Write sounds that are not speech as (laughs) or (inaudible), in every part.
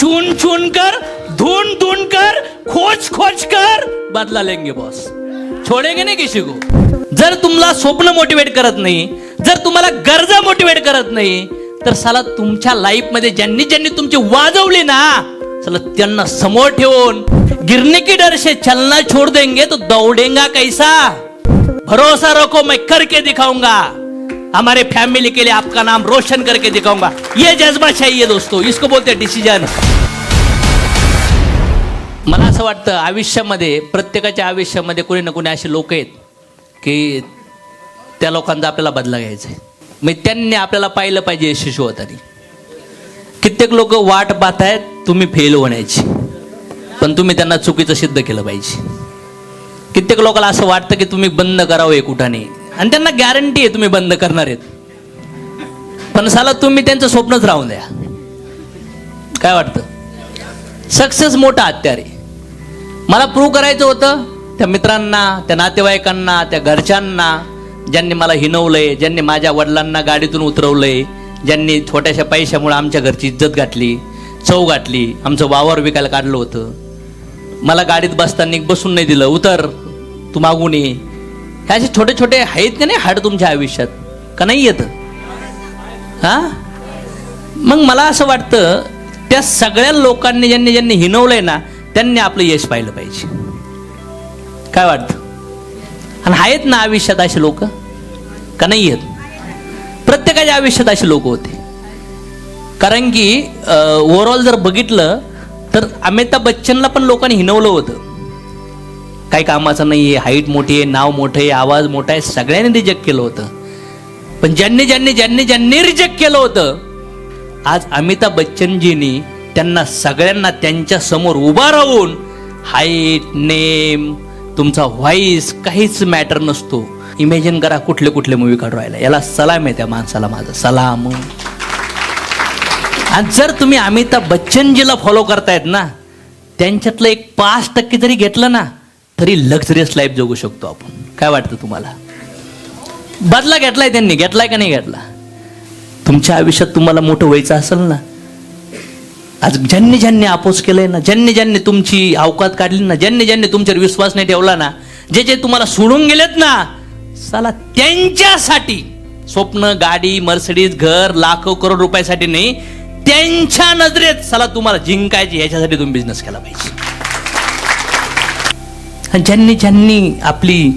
चुन चुन कर धुन धुन कर खोज खोज कर. बदला लेंगे बॉस छोडेंगे नाही किसी को. जर तुम्हाला स्वप्न मोटिवेट करत नाही जर तुम्हाला गरजा मोटिवेट करत नाही तर साला तुमच्या लाईफमध्ये ज्यांनी ज्यांनी तुमची वाजवली ना चला त्यांना समोर ठेवून गिरने की डर से चलना छोड़ देंगे तो दौड़ेगा कैसा? भरोसा रखो मैं करके दिखाऊंगा. हमारे फैमिली के लिए आपका नाम रोशन करके दिखाऊंगा। ये जज्बा चाहिए दोस्तों इसको बोलते डिसिजन मला असं वाटतं आयुष्यामध्ये प्रत्येकाच्या आयुष्यामध्ये कोणी ना कोणी असे लोक आहेत की त्या लोकांचा आपल्याला बदला घ्यायचा आहे. मग त्यांनी आपल्याला पाहिलं पाहिजे यशस्वी होताना कित्येक लोक वाट पाहतायत तुम्ही फेल होण्याची. पण तुम्ही त्यांना चुकीचं सिद्ध केलं पाहिजे. कित्येक लोकांना असं वाटतं की तुम्ही बंद करावं एक आणि त्यांना गॅरंटी आहे तुम्ही बंद करणार आहेत. पण साला तुम्ही त्यांचं स्वप्नच राहून द्या. काय वाटतं? सक्सेस मोठा हत्यार आहे. मला प्रूव्ह करायचं होतं त्या मित्रांना त्या नातेवाईकांना त्या घरच्यांना ज्यांनी मला हिनवलंय ज्यांनी माझ्या वडिलांना गाडीतून उतरवलंय ज्यांनी छोट्याशा पैशामुळे आमच्या घरची इज्जत घातली चव घातली आमचं वावर विकायला काढलं होतं. मला गाडीत बसताना बसून नाही दिलं उतर तू मागून ये. हे असे छोटे छोटे आहेत का नाही हाड तुमच्या आयुष्यात? का नाही येत? हा? मग मला असं वाटतं त्या सगळ्या लोकांनी ज्यांनी ज्यांनी हिनवलंय ना त्यांनी आपलं यश पाहिलं पाहिजे. काय वाटतं? आणि आहेत ना आयुष्यात असे लोक? का नाही येत? प्रत्येकाच्या आयुष्यात असे लोक होते. कारण की ओव्हरऑल जर बघितलं तर अमिताभ बच्चनला पण लोकांनी हिनवलं होतं. काही कामाचं नाही आहे हाईट मोठी आहे नाव मोठं आहे आवाज मोठा आहे सगळ्यांनी रिजेक्ट केलं होतं. पण ज्यांनी ज्यांनी ज्यांनी ज्यांनी रिजेक्ट केलं होतं आज अमिताभ बच्चनजींनी त्यांना सगळ्यांना त्यांच्यासमोर उभा राहून हाईट नेम तुमचा व्हॉइस काहीच मॅटर नसतो. इमॅजिन करा कुठले कुठले मूवी काढू राहिला. याला सलाम आहे त्या माणसाला माझा. सलाम. आणि जर तुम्ही अमिताभ बच्चनजीला फॉलो करतायत ना त्यांच्यातलं एक पाच टक्के जरी घेतलं ना तरी लक्झरियस लाईफ जगू शकतो आपण. काय वाटतं तुम्हाला? बदला घेतलाय त्यांनी घेतलाय का नाही घेतला? तुमच्या आयुष्यात तुम्हाला मोठं व्हायचं असेल ना आज ज्यांनी ज्यांनी आपोस केलंय ना ज्यांनी ज्यांनी तुमची अवकात काढली ना ज्यांनी ज्यांनी तुमच्यावर विश्वास नाही ठेवला ना जे जे तुम्हाला सोडून गेलेत ना चला त्यांच्यासाठी स्वप्न गाडी मर्सिडीज घर लाखो करोड रुपयासाठी नाही त्यांच्या नजरेत चला तुम्हाला जिंकायची याच्यासाठी तुम्ही बिझनेस केला पाहिजे. ज्यांनी ज्यांनी आपली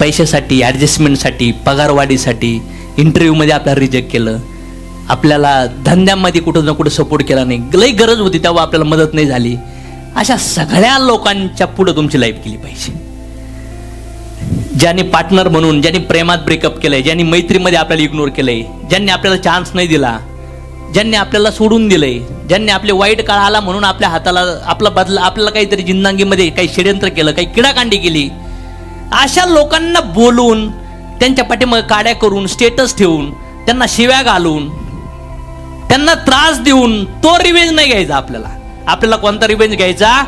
पैशासाठी ॲडजस्टमेंटसाठी पगारवाढीसाठी इंटरव्ह्यूमध्ये आपल्याला रिजेक्ट केलं आपल्याला धंद्यामध्ये कुठं ना कुठं सपोर्ट केला नाही लई गरज होती तेव्हा आपल्याला मदत नाही झाली. अशा सगळ्या लोकांच्या पुढं तुमची लाईफ केली पाहिजे. ज्यांनी पार्टनर म्हणून ज्यांनी प्रेमात ब्रेकअप केलंय ज्यांनी मैत्रीमध्ये आपल्याला इग्नोर केलंय ज्यांनी आपल्याला चान्स नाही दिला ज्यांनी आपल्याला सोडून दिलंय ज्यांनी आपले वाईट काळ आला म्हणून आपल्या हाताला आपला बदला आपल्याला काहीतरी जिंदांगीमध्ये काही षडयंत्र केलं काही किडाकांडी केली. अशा लोकांना बोलून त्यांच्या पाठीमागे काड्या करून स्टेटस ठेवून त्यांना शिव्या घालून त्यांना त्रास देऊन तो रिवेंज नाही घ्यायचा आपल्याला. आपल्याला कोणता रिवेंज घ्यायचा?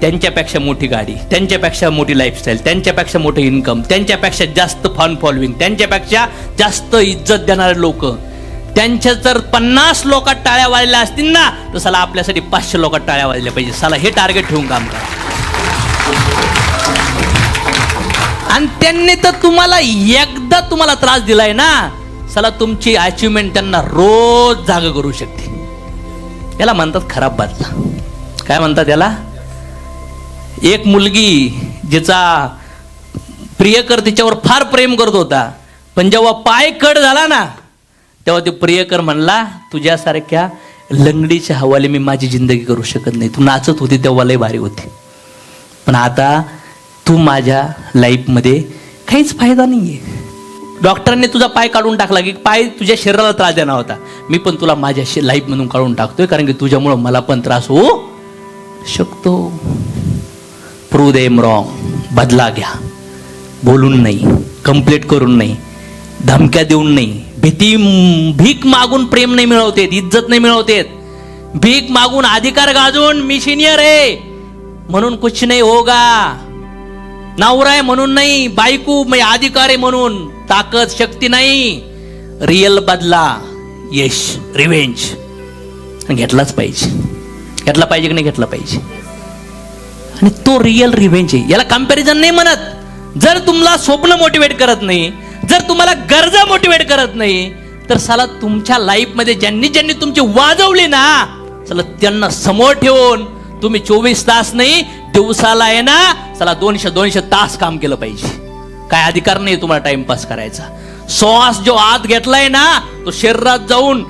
त्यांच्यापेक्षा मोठी गाडी त्यांच्यापेक्षा मोठी लाईफस्टाईल त्यांच्यापेक्षा मोठं इन्कम त्यांच्यापेक्षा जास्त फन फॉलोविंग त्यांच्यापेक्षा जास्त इज्जत देणारे लोक. त्यांच्या जर पन्नास लोकात टाळ्या वाजल्या असतील ना तर साला आपल्यासाठी पाचशे लोकात टाळ्या वाजल्या पाहिजे. साला हे टार्गेट ठेवून काम करा. आणि त्यांनी तर तुम्हाला एकदा तुम्हाला त्रास दिलाय ना सला तुमची अचिव्हमेंट त्यांना रोज जाग करू शकते. याला म्हणतात खराब बदला. काय म्हणतात याला? एक मुलगी जिचा प्रियकर तिच्यावर फार प्रेम करत होता पण जेव्हा पाय कट झाला ना तेव्हा ते प्रियकर म्हणला तुझ्यासारख्या लंगडीच्या हवाले मी माझी जिंदगी करू शकत नाही. तू नाचत होती तेव्हा लय भारी होती. पण आता तू माझ्या लाईफमध्ये काहीच फायदा नाही आहे डॉक्टरांनी तुझा पाय काढून टाकला की पाय तुझ्या शरीराला त्रास देणार होता. मी पण तुला माझ्या शे- लाईफमधून काढून टाकतोय कारण की तुझ्यामुळं मला पण त्रास होऊ शकतो. प्रूव्ह देम रॉंग बदला घ्या. बोलून नाही. कंप्लेट करून नाही. धमक्या देऊन नाही. भीती भीक मागून प्रेम नाही मिळवतेत इज्जत नाही मिळवतेत. भीक मागून अधिकार गाजून मी सिनियर आहे. म्हणून कुछ नाही होगा. नवरा आहे म्हणून नाही बायको म्हणजे अधिकार आहे म्हणून. ताकद शक्ती नाही. रिअल बदला. यश रिव्हेंज घेतलाच पाहिजे. घेतला पाहिजे की नाही घेतला पाहिजे. आणि तो रिअल रिव्हेंज आहे. याला कंपॅरिझन नाही म्हणत. जर तुम्हाला स्वप्न मोटिवेट करत नाही जर तुम्हाला गरजा मोटिवेट करत नाही तर साला तुमच्या लाईफमध्ये ज्यांनी ज्यांनी तुमची वाजवली ना चला त्यांना समोर ठेवून तुम्ही चोवीस तास नाही दिवसाला आहे ना चला दोनशे दोनशे तास काम केलं पाहिजे. काय अधिकार नाही तुम्हाला टाइमपास करायचा. श्वास जो आत घेतलाय ना तो शरीरात जाऊन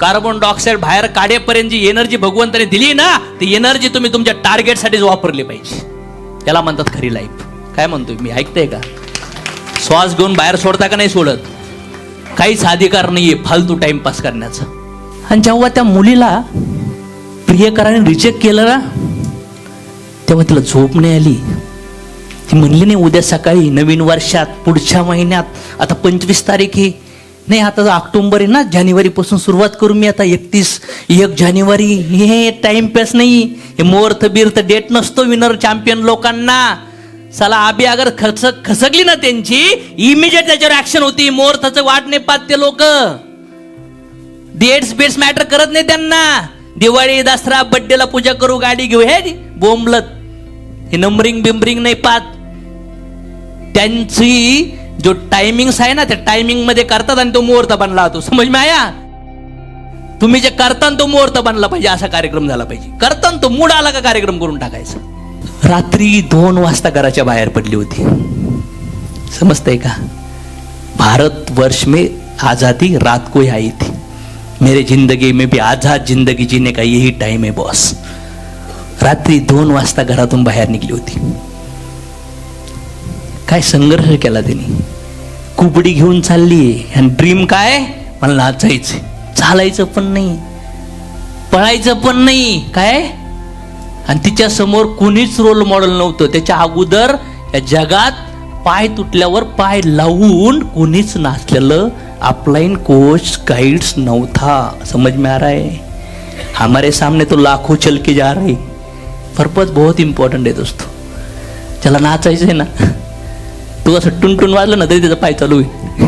कार्बन डायऑक्साईड बाहेर काढेपर्यंत जी एनर्जी भगवंताने दिली ना ती एनर्जी तुम्ही तुमच्या टार्गेटसाठीच वापरली पाहिजे. त्याला म्हणतात खरी लाईफ काय म्हणतोय? मी ऐकतंय का? श्वास घेऊन बाहेर सोडता का नाही सोडत? काहीच अधिकार नाहीये फालतू टाइमपास करण्याचा. आणि जेव्हा त्या मुलीला प्रियकराने रिजेक्ट केलं ना तेव्हा तिला झोप नाही आली. ती म्हणली नाही उद्या सकाळी नवीन वर्षात पुढच्या महिन्यात आता पंचवीस तारीख आहे. नाही आता ऑक्टोंबर आहे ना जानेवारीपासून सुरुवात करू मी आता एकतीस एक जानेवारी. हे टाइमपास नाही. हे मुहूर्त बिर्थ डेट नसतो विनर चॅम्पियन लोकांना. चला आबी अगर खस खसकली ना त्यांची इमिजिएट त्याच्यावर ऍक्शन होती. मुहूर्ताचं वाट नाही पाहत ते लोक. डेट्स बेट्स मॅटर करत नाही त्यांना. दिवाळी दसरा बड्डेला पूजा करू गाडी घेऊ. हे बोंबलत. हे नंबरिंग बिंबरिंग नाही पाहत. त्यांची जो टायमिंग्स आहे ना त्या टायमिंगमध्ये करतात आणि तो मुहूर्त बनला होतो समज माया? तुम्ही जे करता तो मुहूर्त बनला पाहिजे असा कार्यक्रम झाला पाहिजे. करता तो मूड आला का कार्यक्रम करून टाकायचा? रात्री दोन वाजता घराच्या बाहेर पडली होती. समजतंय का? भारत वर्ष में आजादी रात को ही आई थी. मेरे जिंदगी में भी आझाद जिंदगी जीने का यही टाइम है बॉस रात्री दोन वाजता घरातून बाहेर निघली होती. काय संघर्ष केला त्यांनी कुबडी घेऊन चालली आणि ड्रीम काय? मला नाचायचं चालायचं पण नाही. पळायचं पण नाही. काय? आणि तिच्या समोर कोणीच रोल मॉडेल नव्हतं. त्याच्या अगोदर या जगात पाय तुटल्यावर पाय लावून कोणीच नाचलेलं अपलाइन कोच गाईड्स नव्हता. समज में आ रहा है हमारे सामने तो लाखो चल के जा रहे. पर्पज बहुत इम्पॉर्टंट आहे दोस्तो. ज्याला नाचायचं आहे ना तू असं टुनटुन वाजलं ना तरी त्याचा पाय चालू आहे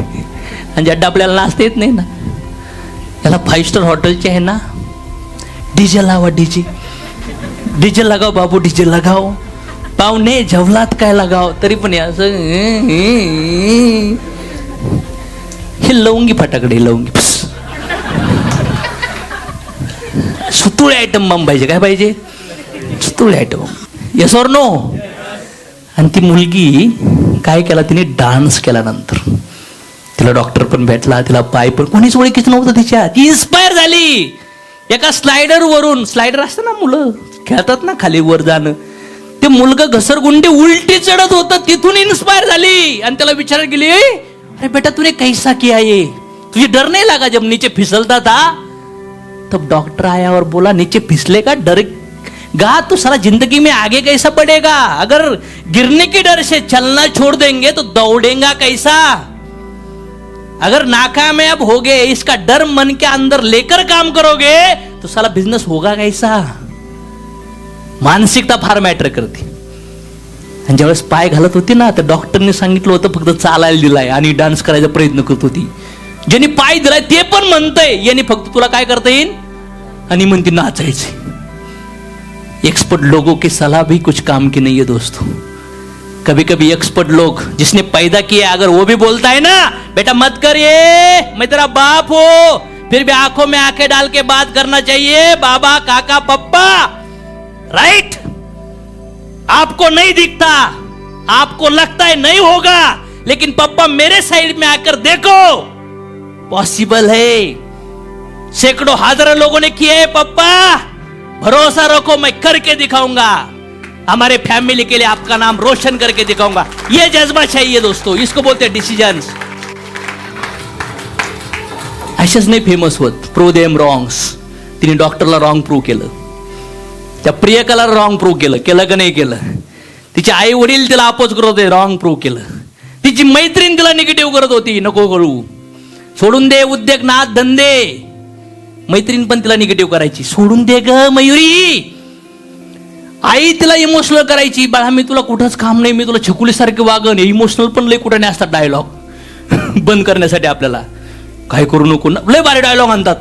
आणि ज्या आपल्याला नाचता येत नाही ना याला फाईव्ह स्टार हॉटेलचे आहे ना डीजे लावा डीजे. डीजे लगाव बाबू डीजे लगाव पाहुणे जेवलात काय लगाव तरी पण असं हे लवंगी फटाकडे लवंगी. सुतुळे आयटम बम पाहिजे काय पाहिजे? सुतुळे आयटम येस और नो आणि ती मुलगी काय केला? तिने डान्स केला नंतर तिला डॉक्टर पण भेटला तिला पाय पण कोणीच ओळखीच नव्हतं तिच्या ती इन्स्पायर झाली. एका स्लायडर वरून स्लायडर असतं ना मुलं खेळतात ना खाली वर जाणं. ते मुलगं घसरगुंडी उलटी चढत होतं तिथून इन्स्पायर झाली. आणि त्याला विचार गेली अरे बेटा तुने कैसा किया ये तुझे डर नहीं लगा जब नीचे फिसलता था तब डॉक्टर आया और बोला नीचे फिसले का? डर गा तो सारा जिंदगी में आगे कैसा बढ़ेगा अगर गिरने के डर से चलना छोड़ देंगे तो दौड़ेगा कैसा? अगर नाकामयाब हो गए। इसका डर मन के अंदर लेकर काम करोगे तो साला बिजनेस होगा कैसा? मानसिकता फार मॅटर करते। आणि ज्यावेळेस पाय घालत होती ना तर डॉक्टरने सांगितलं होतं फक्त चालायला दिलाय आणि डान्स करायचा प्रयत्न करत होती. ज्यांनी पाय दिलाय ते पण म्हणतंय यांनी फक्त तुला काय करता येईल आणि म्हणते नाचायचे एक्सपर्ट लोगों की सलाह भी कुछ काम की नहीं है दोस्तों. कभी कभी एक्सपर्ट लोग जिसने पैदा किया, अगर वो भी बोलता है ना, बेटा मत करिए मैं तेरा बाप हो। फिर भी आँखों में आँखें डाल के बात करना चाहिए, बाबा, काका, पप्पा राइट आपको नहीं दिखता, आपको लगता है नहीं होगा, लेकिन पप्पा मेरे साइड में आकर देखो पॉसिबल है। सैकड़ों, हज़ारों लोगों ने किए है, पप्पा, भरोसा रखो, मैं करके दिखाऊँगा। हमारे फैमिली के लिए आपका नाम रोशन करके दिखाऊंगा। ये जज्बा चाहिए दोस्तों इसको बोलते हैं डिसीजन अशाच नाही फेमस होत प्रो देम रॉंग्स तिने डॉक्टरला रॉंग प्रूव्ह केलं। त्या प्रियकाला रॉंग प्रूव्ह केलं केलं का नाही केलं? तिचे आई वडील तिला अपोज करत होते रॉंग प्रूव्ह केलं। तिची मैत्रीण तिला निगेटिव्ह करत होती नको करू। सोडून दे उद्योग नाद धंदे। मैत्रीण पण तिला निगेटिव्ह करायची। सोडून दे ग मयुरी। आई तिला इमोशनल करायची बाळा मी तुला कुठंच काम नाही मी तुला छकुलीसारखे वागन. इमोशनल पण लय नाही असतात डायलॉग (laughs) बंद करण्यासाठी आपल्याला. काय करू नको ना. लय भारी डायलॉग आणतात.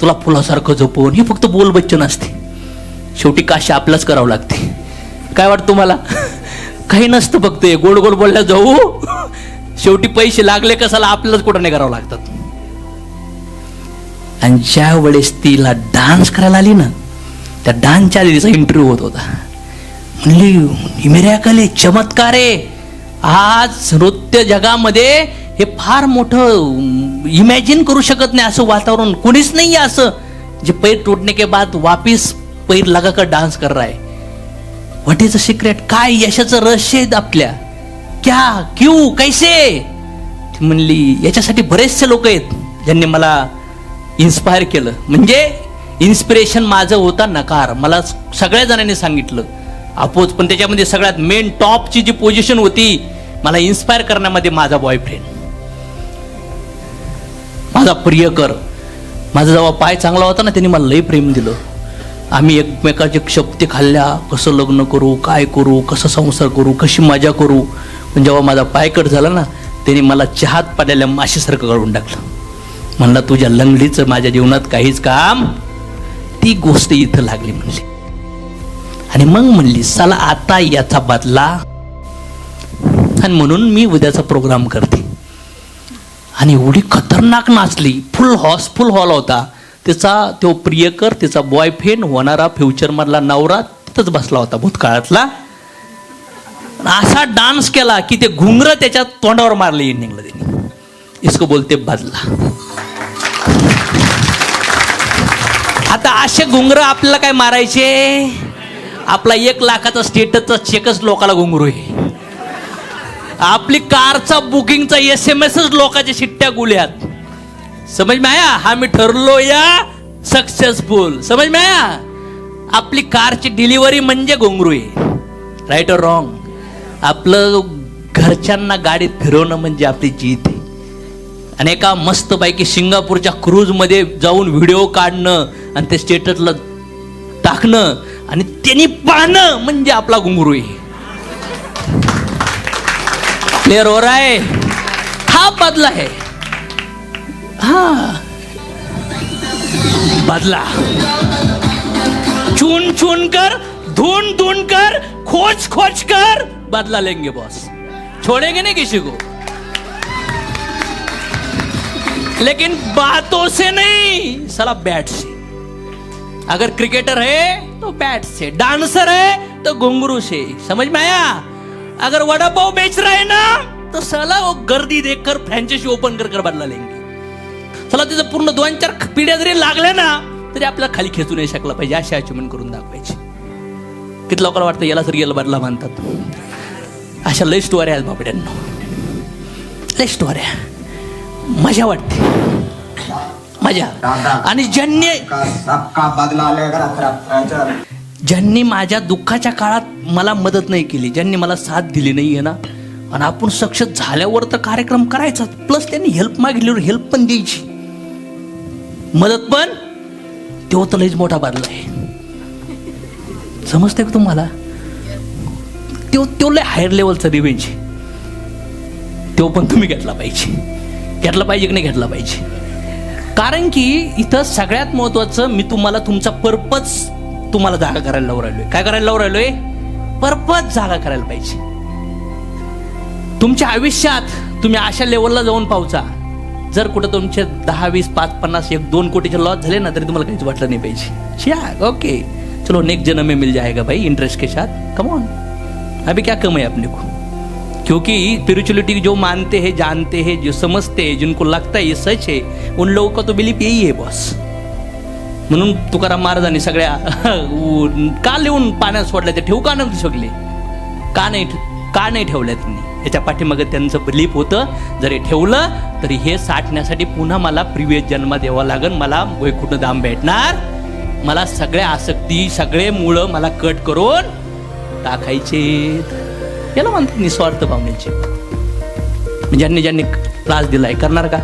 तुला फुलासारखं झोपवून हे फक्त बोल बच्चन असते. शेवटी काशी आपल्याच करावं लागते. काय वाटतं तुम्हाला? (laughs) काही नसतं फक्त. हे गोड गोड बोलल्या जाऊ. (laughs) शेवटी पैसे लागले कसाला आपल्यालाच कुठं नाही करावं लागतात. आणि ज्या वेळेस तिला डान्स करायला आली ना त्या डान्सच्या आधी इंटरव्ह्यू होत होता. म्हणली ही मिरॅकल आहे चमत्कार आहे आज नृत्य जगामध्ये हे फार मोठं इमॅजिन करू शकत नाही असं वातावरण. कोणीच नाही आहे असं जे पैर तुटणे के बाद वापिस पैर लगाकर डान्स कर रहा है. व्हॉट इज अ सिक्रेट काय यशाचं रहस्य आहे आपल्या? क्या क्यू कैसे? म्हणली याच्यासाठी बरेचसे लोक आहेत ज्यांनी मला इन्स्पायर केलं. म्हणजे इन्स्पिरेशन माझं होता नकार. मला सगळ्या जणांनी सांगितलं. अपोज पण त्याच्यामध्ये सगळ्यात मेन टॉपची जी पोझिशन होती मला इन्स्पायर करण्यामध्ये माझा बॉयफ्रेंड माझा प्रियकर. माझा जेव्हा पाय चांगला होता ना त्यांनी मला लई प्रेम दिलं. आम्ही एकमेकाचे शक्ती खाल्ल्या. कसं लग्न करू काय करू कसं संसार करू कशी मजा करू. पण जेव्हा माझा पाय कट झाला ना त्याने मला चहात पाडलेल्या माशीसारखं काढून टाकलं. म्हणलं तुझ्या लंगडीचं माझ्या जीवनात काहीच काम ती गोष्ट इथं लागली म्हणली. आणि मग म्हणली चला आता याचा बदला. आणि म्हणून मी उद्याचा प्रोग्राम करते. आणि एवढी खतरनाक नाचली. फुल हॉस फुल हॉल होता. त्याचा तो प्रियकर त्याचा बॉयफ्रेंड होणारा फ्युचरमधला नवरा तिथंच बसला होता भूतकाळातला. असा डान्स केला की ते घुंगर त्याच्या तोंडावर मारले एंडिंगला त्यांनी. इसको बोलते बदला. आता असे घुंगर आपल्याला काय मारायचे? आपला एक लाखाचा स्टेटसचा चेकच लोकाला घुंगरू आहे. आपली कारचा बुकिंगचा एस एम एसच लोकांच्या शिट्ट्या गुल्यात. समज माया? हा मी ठरलो या सक्सेसफुल समज माया? आपली कारची डिलिव्हरी म्हणजे घोंगरू आहे. राईट ऑर रॉंग आपलं घरच्यांना गाडीत फिरवणं म्हणजे आपली जीत आहे. आणि एका मस्तपैकी सिंगापूरच्या क्रूजमध्ये जाऊन व्हिडिओ काढणं आणि ते स्टेटसला टाकणं आणि त्यांनी पाहणं म्हणजे आपला घुंगरू आहे. क्लियर हो रहा हा बदला है हा. बदला. चुन चुन कर धुन धुन कर खोज खोज कर. बदला लेंगे बॉस छोड़ेंगे नहीं किसी को. लेकिन बातों से नहीं साला बैट से अगर क्रिकेटर है तो बैट से डांसर है तो घुंगरू से। समझ में आया? अगर वड़ा पाव बेच रहा है ना तो साला वो गर्दी देखकर फ्रँचायसी ओपन कर कर बदला लेंगे। चला तिचं पूर्ण दोन चार पिढ्या जरी लागल्या ना तरी आपल्याला खाली खेचू नाही शकला पाहिजे अशी अचिव्हमेंट करून दाखवायची. किती लोकांना वाटतं याला तर याला बदला म्हणतात. अशा लय स्टोऱ्या आहेत बापड्यांना लय स्टोऱ्या मजा वाटते. मजा आणि ज्यांनी ज्यांनी माझ्या दुःखाच्या काळात मला मदत नाही केली ज्यांनी मला साथ दिली नाही आहे ना आणि आपण सक्सेस झाल्यावर तर कार्यक्रम करायचा प्लस त्यांनी हेल्प मागितल्यावर हेल्प पण द्यायची. मदत पण? तो तर लईच मोठा बदला आहे. समजतंय का तुम्हाला? तो तो लय हायर लेवलचा रिवेंज तो पण तुम्ही घेतला पाहिजे. घेतला पाहिजे की नाही घेतला पाहिजे? कारण की इथं सगळ्यात महत्वाचं मी तुम्हाला तुमचा पर्पज तुम्हाला जागा करायला लावू राहिलोय. काय करायला लावू राहिलोय? पर्पज जागा करायला पाहिजे. तुमच्या आयुष्यात तुम्ही अशा लेवलला जाऊन पावचा जर कुठं तुमचे दहा वीस पाच पन्नास एक दोन कोटीचे लॉस झाले ना तरी तुम्हाला काहीच वाटलं नाही पाहिजे. शिया ओके चलो नेक्स्ट जन्म में मिल जाएगा भाई इंटरेस्ट के साथ. कम ऑन अभी क्या कम है आपली को? क्योंकि स्पिरिचुअलिटी जो मानते हैं जानते हैं जो समझते हैं जिनको लगता है ये सच है उन लोगों का तो बिलीफ यही है बॉस। म्हणून तुकाराम महाराजांनी सगळ्या (laughs) का लिहून पाण्यात सोडल्या ते ठेवू का नव्हते सगळे. का नाही का नाही ठेवल्या त्यांनी? याच्या पाठीमागे त्यांचं बिलीफ होतं जर हे ठेवलं तरी हे साठण्यासाठी पुन्हा मला प्रिव्हियस जन्म द्यावा लागेल मला वैकुंठ धाम भेटणार. मला सगळ्या आसक्ती सगळे मुळं मला कट करून टाकायचे याला म्हणतात निस्वार्थ पावण्याचे म्हणजे ज्यांनी ज्यांनी त्रास दिलाय करणार का?